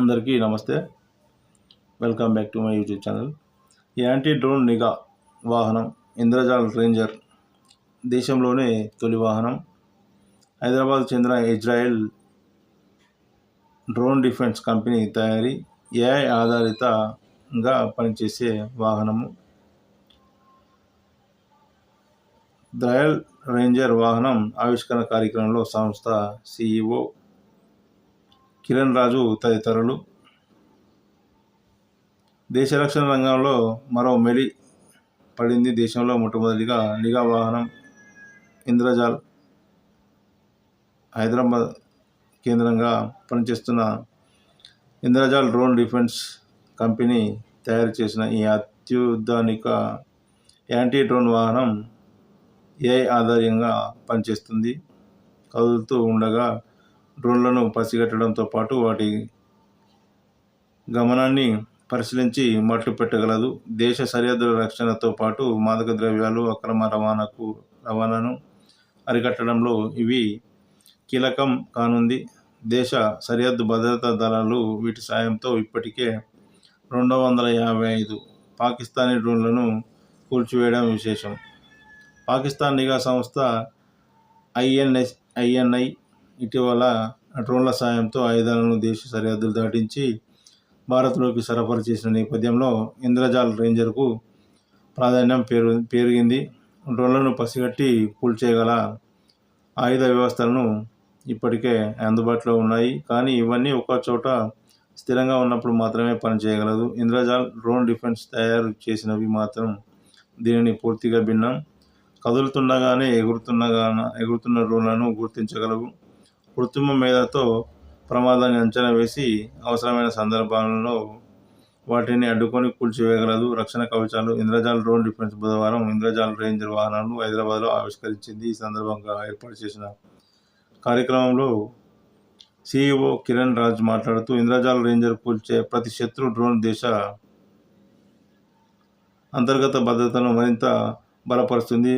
అందరికీ నమస్తే. Welcome back to my YouTube channel anti drone నిఘా వాహనం ఇంద్రజాల్ రేంజర్ దేశంలోనే తొలి వాహనం. హైదరాబాద్ చెందిన ఇజ్రాయెల్ డ్రోన్ డిఫెన్స్ కంపెనీ తయారీ ఏఐ ఆధారితంగా పనిచేసే వాహనము. ద్రయల్ రేంజర్ వాహనం ఆవిష్కరణ కార్యక్రమంలో సంస్థ సిఇఓ కిరణ్ రాజు తదితరులు. దేశ రక్షణ రంగంలో మరో మెలి పడింది దేశంలో మొట్టమొదటిగా నిఘా వాహనం ఇంద్రజాల్. హైదరాబాద్ కేంద్రంగా పనిచేస్తున్న ఇంద్రజాల్ డ్రోన్ డిఫెన్స్ కంపెనీ తయారు చేసిన ఈ అత్యుధానిక యాంటీ డ్రోన్ వాహనం ఏఐ ఆధారంగా పనిచేస్తుంది. కదులుతూ ఉండగా డ్రోన్లను పసిగట్టడంతో పాటు వాటి గమనాన్ని పరిశీలించి మట్లు పెట్టగలదు. దేశ సరిహద్దుల రక్షణతో పాటు మాదక ద్రవ్యాలు అక్రమ రవాణాకు రవాణాను అరికట్టడంలో ఇవి కీలకం కానుంది. దేశ సరిహద్దు భద్రతా దళాలు వీటి సాయంతో ఇప్పటికే రెండు వందల యాభై ఐదు పాకిస్తానీ డ్రోన్లను కూల్చివేయడం విశేషం. పాకిస్తాన్ నిఘా సంస్థ ఐఎన్ఎస్ ఐఎన్ఐ ఇటీవల డ్రోన్ల సాయంతో ఆయుధాలను దేశ సరిహద్దులు దాటించి భారత్లోకి సరఫరా చేసిన నేపథ్యంలో ఇంద్రజాల్ రేంజర్కు ప్రాధాన్యం పెరు పెరిగింది. డ్రోన్లను పసిగట్టి కూల్చేయగల ఆయుధ వ్యవస్థలను ఇప్పటికే అందుబాటులో ఉన్నాయి. కానీ ఇవన్నీ ఒక చోట స్థిరంగా ఉన్నప్పుడు మాత్రమే పనిచేయగలదు. ఇంద్రజాల్ డ్రోన్ డిఫెన్స్ తయారు చేసినవి మాత్రం దీనిని పూర్తిగా భిన్నం. కదులుతుండగానే ఎగురుతుండగా ఎగురుతున్న డ్రోన్లను గుర్తించగలవు. కృత్రిమ మేధతో ప్రమాదాన్ని అంచనా వేసి అవసరమైన సందర్భాలలో వాటిని అడ్డుకొని కూల్చివేయగలదు. రక్షణ కవచాలు ఇంద్రజాల్ డ్రోన్ డిఫెన్స్ బుధవారం ఇంద్రజాల్ రేంజర్ వాహనాలను హైదరాబాద్లో ఆవిష్కరించింది. ఈ సందర్భంగా ఏర్పాటు చేసిన కార్యక్రమంలో సిఇఓ కిరణ్ రాజ్ మాట్లాడుతూ ఇంద్రజాల్ రేంజర్ కూల్చే ప్రతి శత్రు డ్రోన్ దేశ అంతర్గత భద్రతను మరింత బలపరుస్తుంది.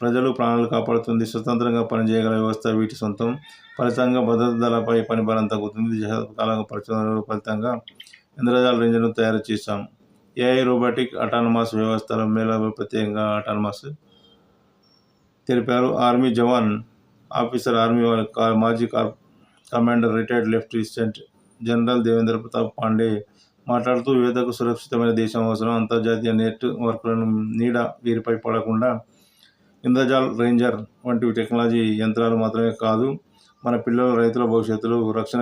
ప్రజలు ప్రాణాలు కాపాడుతుంది స్వతంత్రంగా పనిచేయగల వ్యవస్థ వీటి సొంతం. ఫలితంగా భద్రతా దళపై పని తగ్గుతుంది. దశాబ్దాల పరిశోధనల ఫలితంగా ఇంద్రజాల రేంజ్ను తయారు చేశాం. ఏఐ రోబోటిక్ అటానమస్ వ్యవస్థల మేళ ప్రత్యేకంగా అటానమస్ తెలిపారు. ఆర్మీ జవాన్ ఆఫీసర్ ఆర్మీ మాజీ commander retired lieutenant general Devendra Pratap Pandey మాట్లాడుతూ యువతకు సురక్షితమైన దేశం అవసరం. అంతర్జాతీయ నెట్ వర్క్లను నీడ వీరిపై పడకుండా ఇంద్రజాల్ రేంజర్ వంటి టెక్నాలజీ యంత్రాలు మాత్రమే కాదు మన పిల్లల రైతుల భవిష్యత్తులో రక్షణ